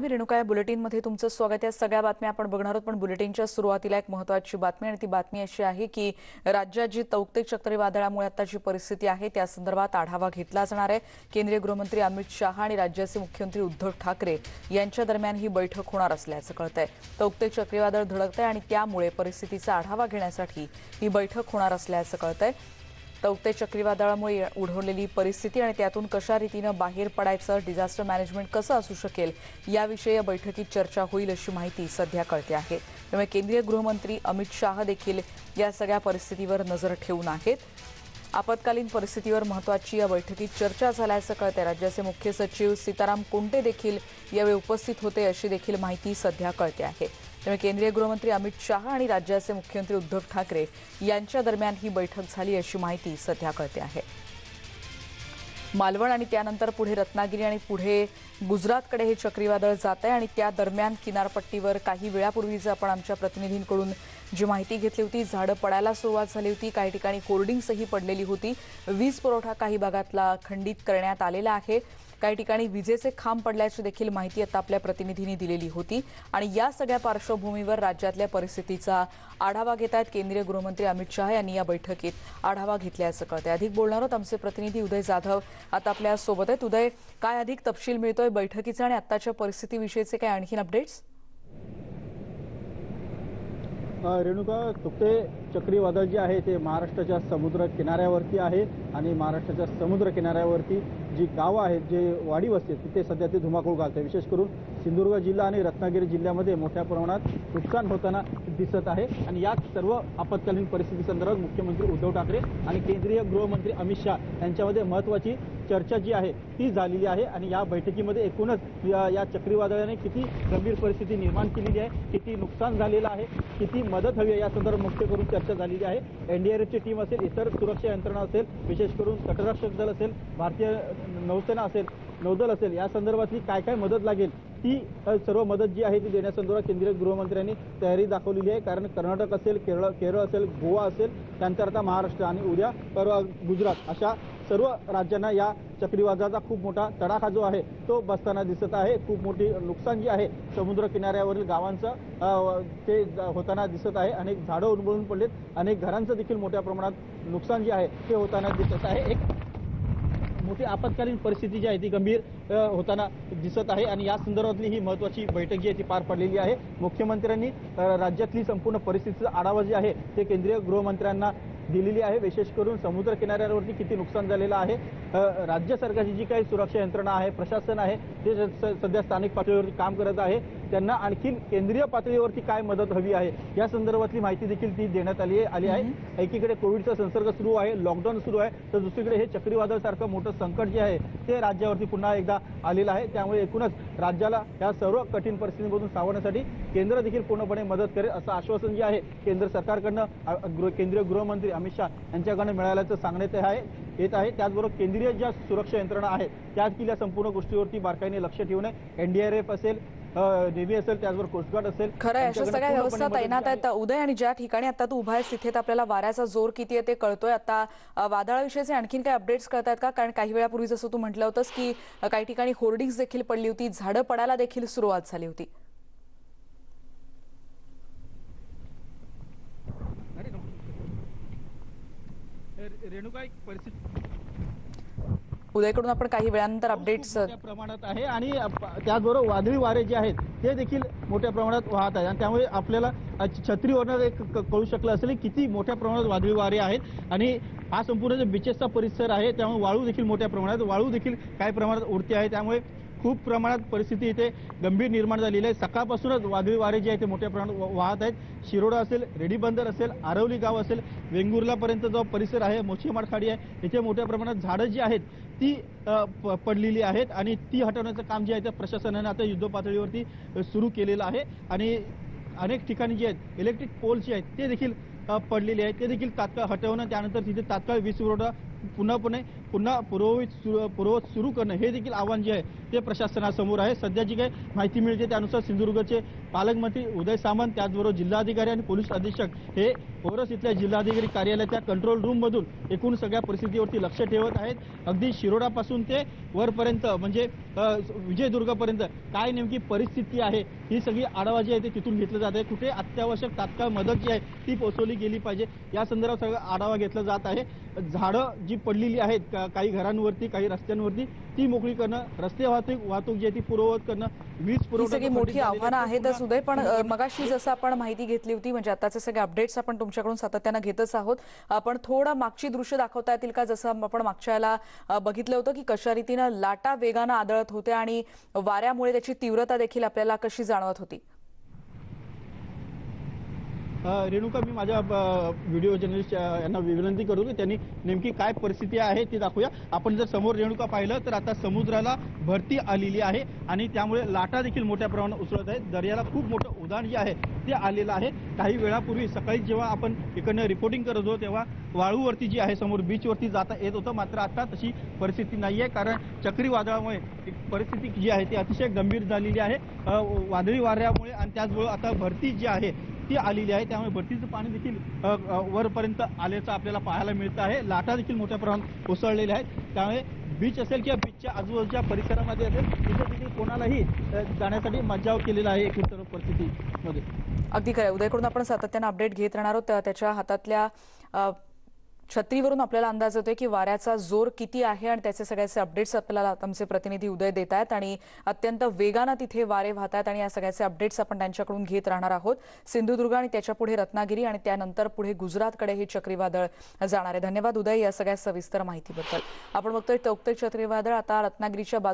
मी रेणुका या बुलेटिनमध्ये तुमचं स्वागत. आहे सगळ्या बातम्या आपण बघणार आहोत पण बुलेटिनच्या सुरुवातीला एक महत्वाची बातमी आणि ती बातमी अशी आहे की राज्यात जी तौक्तिक चक्रीवादळामुळे आता जी परिस्थिती आहे त्या संदर्भात आढावा घेतला जाणार आहे. केंद्रीय गृहमंत्री अमित शहा आणि राज्याचे मुख्यमंत्री उद्धव ठाकरे यांच्या दरम्यान ही बैठक होणार असल्याचं कळतंय. तौक्तिक चक्रीवादळ धडकतंय आणि त्यामुळे परिस्थितीचा आढावा घेण्यासाठी ही बैठक होणार असल्याचं कळतंय. तौक्ते चक्रीवादळामुळे उढवलेली परिस्थिती आणि त्यातून कशा रीतीनं बाहेर पडायचं डिझास्टर मॅनेजमेंट कसं असू शकेल याविषयी या बैठकीत चर्चा होईल अशी माहिती सध्या कळते आहे. त्यामुळे केंद्रीय गृहमंत्री अमित शाह देखील या सगळ्या परिस्थितीवर नजर ठेवून आहेत. आपत्कालीन परिस्थितीवर महत्वाची या बैठकीत चर्चा झाल्याचं कळते राज्याचे मुख्य सचिव सीताराम कुंटे देखील यावेळी उपस्थित होते अशी देखील माहिती सध्या कळते आहे. त्यामुळे केंद्रीय गृहमंत्री अमित शहा आणि राज्याचे मुख्यमंत्री उद्धव ठाकरे यांच्या दरम्यान ही बैठक झाली अशी माहिती सध्या कळते आहे. मालवण आणि त्यानंतर पुढे रत्नागिरी आणि पुढे गुजरातकडे हे चक्रीवादळ जात आहे आणि त्या दरम्यान किनारपट्टीवर काही वेळापूर्वीच आपण आमच्या प्रतिनिधींकडून जी माहिती घेतली होती झाडं पडायला सुरुवात झाली होती काही ठिकाणी होर्डिंग्सही पडलेली होती. वीज पुरवठा काही भागातला खंडित करण्यात आलेला आहे. काही ठिकाणी विजेचे खांब पडल्याची देखील माहिती आता आपल्या प्रतिनिधींनी दिलेली होती. आणि या सगळ्या पार्श्वभूमीवर राज्यातल्या परिस्थितीचा आढावा घेत आहेत केंद्रीय गृहमंत्री अमित शहा यांनी या बैठकीत आढावा घेतल्याचं कळतंय. अधिक बोलणार आहोत आमचे प्रतिनिधी उदय जाधव. आता आपल्यासोबत आहेत. उदय काय अधिक तपशील मिळतोय बैठकीचा आणि आताच्या परिस्थितीविषयीचे काय आणखीन अपडेट्स रेणुका तुकते चक्रीवादळ जे आहे ते महाराष्ट्राच्या समुद्र किनाऱ्यावरती आहे आणि महाराष्ट्राच्या समुद्र किनाऱ्यावरती जी गावं आहेत जे वाडी वस्ती आहेत, तिथे सध्या ते धुमाकूळ घालते विशेष करून सिंधुदुर्ग जिल्हा आणि रत्नागिरी जिल्ह्यामध्ये मोठ्या प्रमाणात नुकसान होताना दिसत आहे. आणि याच सर्व आपत्कालीन परिस्थिती संदर्भात मुख्यमंत्री उद्धव ठाकरे आणि केंद्रीय गृहमंत्री अमित शाह यांच्यामध्ये महत्वाची चर्चा जी आहे ती झालेली आहे. आणि या बैठकीमध्ये एकूणच या या चक्रीवादळाने किती गंभीर परिस्थिती निर्माण केलेली आहे किती नुकसान झालेलं आहे किती मदत हवी आहे या संदर्भात मुख्य करून चर्चा झालेली आहे. एनडीआरएफची टीम असेल इतर सुरक्षा यंत्रणा असेल विशेष करून तटरक्षक दल असेल भारतीय नौसेना असेल नौदल असेल या संदर्भातली काय काय मदत लागेल ती सर्व मदत जी आहे ती देण्यासंदर्भात केंद्रीय गृहमंत्र्यांनी तयारी दाखवलेली आहे. कारण कर्नाटक असेल केरळ केरळ असेल गोवा असेल त्यानंतर आता महाराष्ट्र आणि उद्या परवा गुजरात अशा सर्व राज्यांना या चक्रीवादळाचा खूप मोठा तडाखा जो आहे तो बसताना दिसत आहे. खूप मोठी नुकसान जी आहे. समुद्र किनाऱ्यावरील गावांचं ते होताना दिसत आहे. अनेक झाडं उन्मळून पडलेत. अनेक घरांचं देखील मोठ्या प्रमाणात नुकसान जे आहे. ते होताना दिसत आहे. एक मोठी आपत्कालीन परिस्थिती जी आहे ती गंभीर होताना दिसत आहे. आणि या संदर्भातली ही महत्वाची बैठक जी आहे ती पार पडलेली आहे. मुख्यमंत्र्यांनी राज्यातली संपूर्ण परिस्थितीचा आढावा जी आहे ते केंद्रीय गृहमंत्र्यांना दिलेली आहे. विशेष करून समुद्र किनाऱ्यावरती किती नुकसान झालेलं आहे. राज्य सरकारची जी काही सुरक्षा यंत्रणा आहे प्रशासन आहे ते सध्या स्थानिक पातळीवरती काम करत आहे. त्यांना आणखी केंद्रीय पातळीवरती काय मदत हवी आहे या संदर्भातली माहिती देखील ती देण्यात आली आली आहे. एकीकडे कोविडचा संसर्ग सुरू आहे लॉकडाऊन सुरू आहे तर दुसरीकडे हे चक्रीवादळ सारखं मोठं संकट जे आहे ते राज्यावरती पुन्हा एकदा आलेलं आहे. त्यामुळे एकूणच राज्याला या सर्व कठीण परिस्थितीमधून सावरण्यासाठी केंद्र देखील पूर्णपणे मदत करेल असं आश्वासन जे आहे केंद्र सरकारकडनं केंद्रीय गृहमंत्री अमित शाह यांच्याकडनं मिळाल्याचं सांगण्यात आहे येत आहे. त्याचबरोबर केंद्रीय ज्या सुरक्षा यंत्रणा आहेत त्या किल्ल्या संपूर्ण गोष्टीवरती बारकाईने लक्ष ठेवून एनडीआरएफ असेल नेव्ही असेल त्याचबरोबर कोस्टगार्ड असेल खरं अशा सगळ्या व्यवस्था तैनात आहे, आहेत उदय आणि ज्या ठिकाणी आता तू उभा आहेस तिथे तर आपल्याला वाऱ्याचा जोर किती आहे ते कळतोय. आता वादळाविषयीचे आणखीन काही अपडेट्स कळत आहेत का? कारण काही वेळापूर्वी जसं तू म्हटलं होतंस की काही ठिकाणी होर्डिंग्स देखील पडली होती झाडं पडायला देखील सुरुवात झाली होती. रेणुका एक परिस्थिती उदयकडून आपण काही वेळानंतर अपडेट्स प्रमाणात आहे आणि त्याचबरोबर वादळी वारे जे आहेत ते देखील मोठ्या प्रमाणात वाहत आहेत. आणि त्यामुळे आपल्याला छत्रीवरनं एक कळू शकलं असेल किती मोठ्या प्रमाणात वादळी वारे आहेत. आणि हा संपूर्ण जो बीचेसचा परिसर आहे त्यामुळे वाळू देखील मोठ्या प्रमाणात वाळू देखील काही प्रमाणात उडते आहे. त्यामुळे खूप प्रमाणात परिस्थिती इथे गंभीर निर्माण झालेली आहे. सकाळपासूनच वादळी वारे जे आहे ते मोठ्या प्रमाणात वाहत आहेत. शिरोडा असेल रेडी बंदर असेल आरवली गाव असेल वेंगुर्लापर्यंत जो परिसर आहे मोशीमाड खाडी आहे इथे मोठ्या प्रमाणात झाडं जी आहेत ती प- पडलेली आहेत आणि ती हटवण्याचं काम जे आहे ते प्रशासनाने आता युद्ध पातळीवरती सुरू केलेलं आहे. आणि अनेक ठिकाणी जे आहेत इलेक्ट्रिक पोल जे आहेत ते देखील पडलेले आहेत. ते देखील तात्काळ हटवणं त्यानंतर तिथे तात्काळ वीज पुरवठा पुन्हापणे पुन्हा पूर्ववित सु- पूर्ववत सुरू करणं हे देखील आव्हान जे आहे ते प्रशासनासमोर आहे. सध्या जी काही माहिती मिळते त्यानुसार सिंधुदुर्गचे पालकमंत्री उदय सामंत त्याचबरोबर जिल्हाधिकारी आणि पोलीस अधीक्षक हे ओरस इथल्या जिल्हाधिकारी कार्यालयाच्या कंट्रोल रूममधून एकूण सगळ्या परिस्थितीवरती लक्ष ठेवत आहेत. अगदी शिरोडापासून ते वरपर्यंत म्हणजे विजयदुर्गपर्यंत काय नेमकी परिस्थिती आहे ही सगळी आढावा जी आहे ते तिथून घेतलं जात आहे. कुठे अत्यावश्यक तात्काळ मदत जी आहे ती पोहोचवली गेली पाहिजे. या संदर्भात सगळं आढावा घेतला जात आहे. झाडं जी पडलेली आहेत काही घरांवरती काही रस्त्यांवरती ती मोकळी करणं रस्ते वाहतूक वाहतूक जी आहे ती पूर्ववत करणं वीज पुरवठा मोठी आव्हानं आहे, तो आहेतच उदय पण पुन्हा- मगाशी जसं आपण माहिती घेतली होती म्हणजे आताचे सगळे अपडेट्स आपण तुमच्याकडून सातत्यानं घेतच आहोत. आपण थोडं मागची दृश्य दाखवता येतील का? जसं आपण मागच्या याला अ, बघितलं होतं की कशा रीतीनं लाटा वेगानं आदळत होत्या आणि वाऱ्यामुळे त्याची तीव्रता देखील आपल्याला कशी जाणवत होती? रेणुका मी माझ्या व्हिडिओ जर्नलिस्ट यांना विनंती करू की त्यांनी नेमकी काय परिस्थिती आहे ती दाखवूया. आपण जर समोर रेणुका पाहिलं तर आता समुद्राला भरती आलेली आहे आणि त्यामुळे लाटा देखील मोठ्या प्रमाणात उसळत आहेत. दर्याला खूप मोठं उदाहरण जे आहे ते आलेलं आहे. काही वेळापूर्वी सकाळी जेव्हा आपण इकडनं रिपोर्टिंग करत होतो तेव्हा वाळूवरती जी आहे समोर बीचवरती जाता येत होतं. मात्र आता तशी परिस्थिती नाही आहे कारण चक्रीवादळामुळे परिस्थिती जी आहे ती अतिशय गंभीर झालेली आहे. वादळी वाऱ्यामुळे आणि त्याचबरोबर आता भरती जी आहे ती आलेली आहे. त्यामुळे भरतीचं पाणी देखील वरपर्यंत आल्याचं आपल्याला पाहायला मिळतं आहे. लाटा देखील मोठ्या प्रमाणात कोसळलेल्या आहेत. त्यामुळे बीच असेल किंवा बीचच्या आजूबाजूच्या परिसरामध्ये असेल तिथे देखील कोणालाही जाण्यासाठी मज्जाव केलेला आहे एकूण परिस्थितीमध्ये. अगदी खरं उद्याकडून उदयकडून आपण सातत्यानं अपडेट घेत राहणार आहोत. त्याच्या हातातल्या छत्रीवरून आपल्याला अंदाज येतोय की वाऱ्याचा जोर किती आहे आणि त्याचे सगळ्याचे अपडेट्स आपल्याला आमचे प्रतिनिधी उदय देत आहेत आणि अत्यंत वेगानं तिथे वारे वाहत आहेत आणि या सगळ्याचे अपडेट्स आपण त्यांच्याकडून घेत राहणार आहोत. सिंधुदुर्ग आणि त्याच्या पुढे रत्नागिरी आणि त्यानंतर पुढे गुजरातकडे हे चक्रीवादळ जाणार आहे. धन्यवाद उदय या सगळ्या सविस्तर माहितीबद्दल. आपण बघतोय टोकते चक्रीवादळ. आता रत्नागिरीच्या बाजू